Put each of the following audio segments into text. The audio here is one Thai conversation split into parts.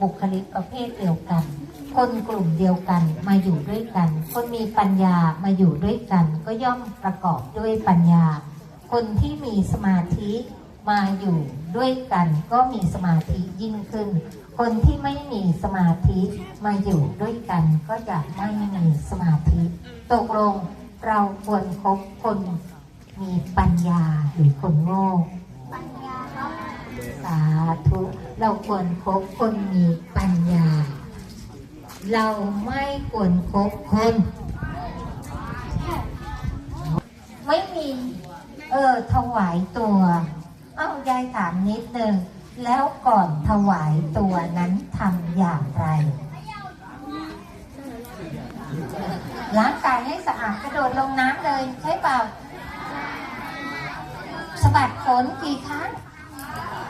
บุคลิกประเภทเดียวกัน คนกลุ่มเดียวกันมาอยู่ด้วยกัน คนมีปัญญามาอยู่ด้วยกัน ก็ย่อมประกอบด้วยปัญญา คนที่มีสมาธิมาอยู่ด้วยกัน ก็มีสมาธิยิ่งขึ้น คนที่ไม่มีสมาธิมาอยู่ด้วยกัน ก็จะไม่มีสมาธิ ตกลงเราควรคบคนมีปัญญาหรือคนโง่ สาธุเราควรคบคนมีปัญญา เราไม่ควรคบคน ไม่มี เออถวายตัว เอ้ายายถามนิดนึงแล้วก่อนถวายตัวนั้นทำอย่างไรล้างกายให้สะอาดกระโดดลงน้ำเลยใช่เปล่าสะบัดขนกี่ครั้ง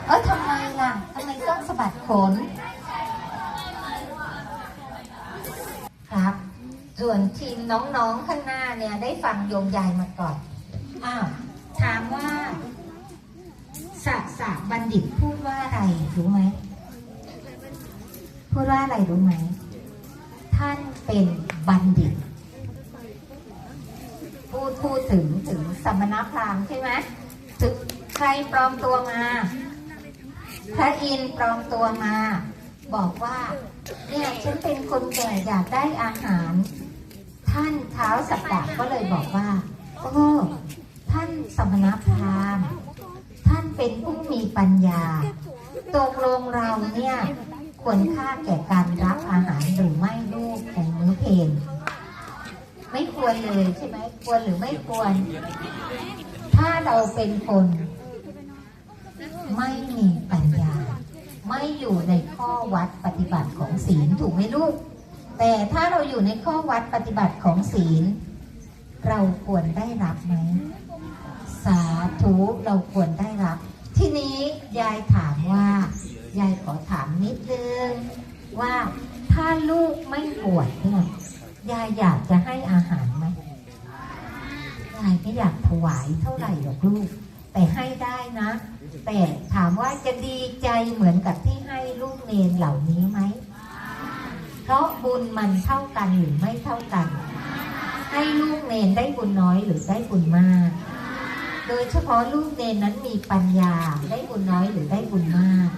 เออทำไมล่ะทำไมต้องสะบัดขน ครับ ส่วนทีมน้องๆข้างหน้าเนี่ยได้ฟังโยมยายมาก่อน อ้าว ถามว่าสัสะบัณฑิตพูดว่าอะไรรู้ไหม พูดว่าอะไรรู้ไหม ท่านเป็นบัณฑิต พูดพูดถึงถึงสมณพราหมณ์ใช่ไหมถึงใครปลอมตัวมา พระอินทร์ปลอมตัวมา บอกว่า เนี่ยฉันเป็นคนแก่อยากได้อาหาร ท่านเท้าสักดาก็เลยบอกว่าโอ้ท่านสมณพราหมณ์ท่านเป็นผู้มีปัญญาตกลงเราเนี่ยควรค่าแก่การรับอาหารหรือไม่ลูกของมื้อเพลนไม่ควรเลยใช่ไหมควรหรือไม่ควร ถ้าเราเป็นคน ไม่มีปัญญา ไม่อยู่ในข้อวัดปฏิบัติของศีลถูกไหมลูก แต่ถ้าเราอยู่ในข้อวัดปฏิบัติของศีล เราควรได้รับไหมสาธุเราควรได้รับ ทีนี้ยายถามว่ายายขอถามนิดนึงว่าถ้าลูกไม่ปวดเนี่ยยายอยากจะให้อาหารไหมยายไม่อยากถวายเท่าไหร่หรอกลูก แต่ให้ได้นะ แต่ถามว่าจะดีใจเหมือนกับที่ให้ลูกเนนเหล่านี้ไหม เพราะบุญมันเท่ากันหรือไม่เท่ากัน ให้ลูกเนนได้บุญน้อยหรือได้บุญมาก โดยเฉพาะลูกเนนนั้นมีปัญญาได้บุญน้อยหรือได้บุญมาก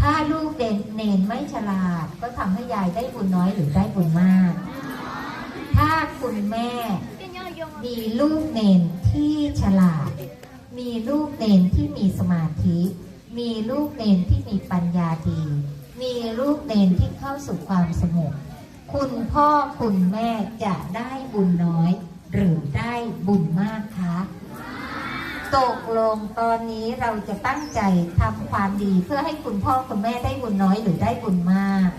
ถ้าลูกเดนเนนไม่ฉลาด ก็ทำให้ยายได้บุญน้อยหรือได้บุญมาก ถ้าคุณแม่มีลูกเนนที่ เนนที่มีสมาธิ มีลูกเนนที่มีปัญญาดี มีลูกเนนที่เข้าสู่ความสงบคุณพ่อคุณแม่จะได้บุญน้อย หรือได้บุญมากคะตกลงตอนนี้เราจะตั้งใจทำความดีเพื่อให้คุณพ่อคุณแม่ได้บุญน้อยหรือได้บุญมาก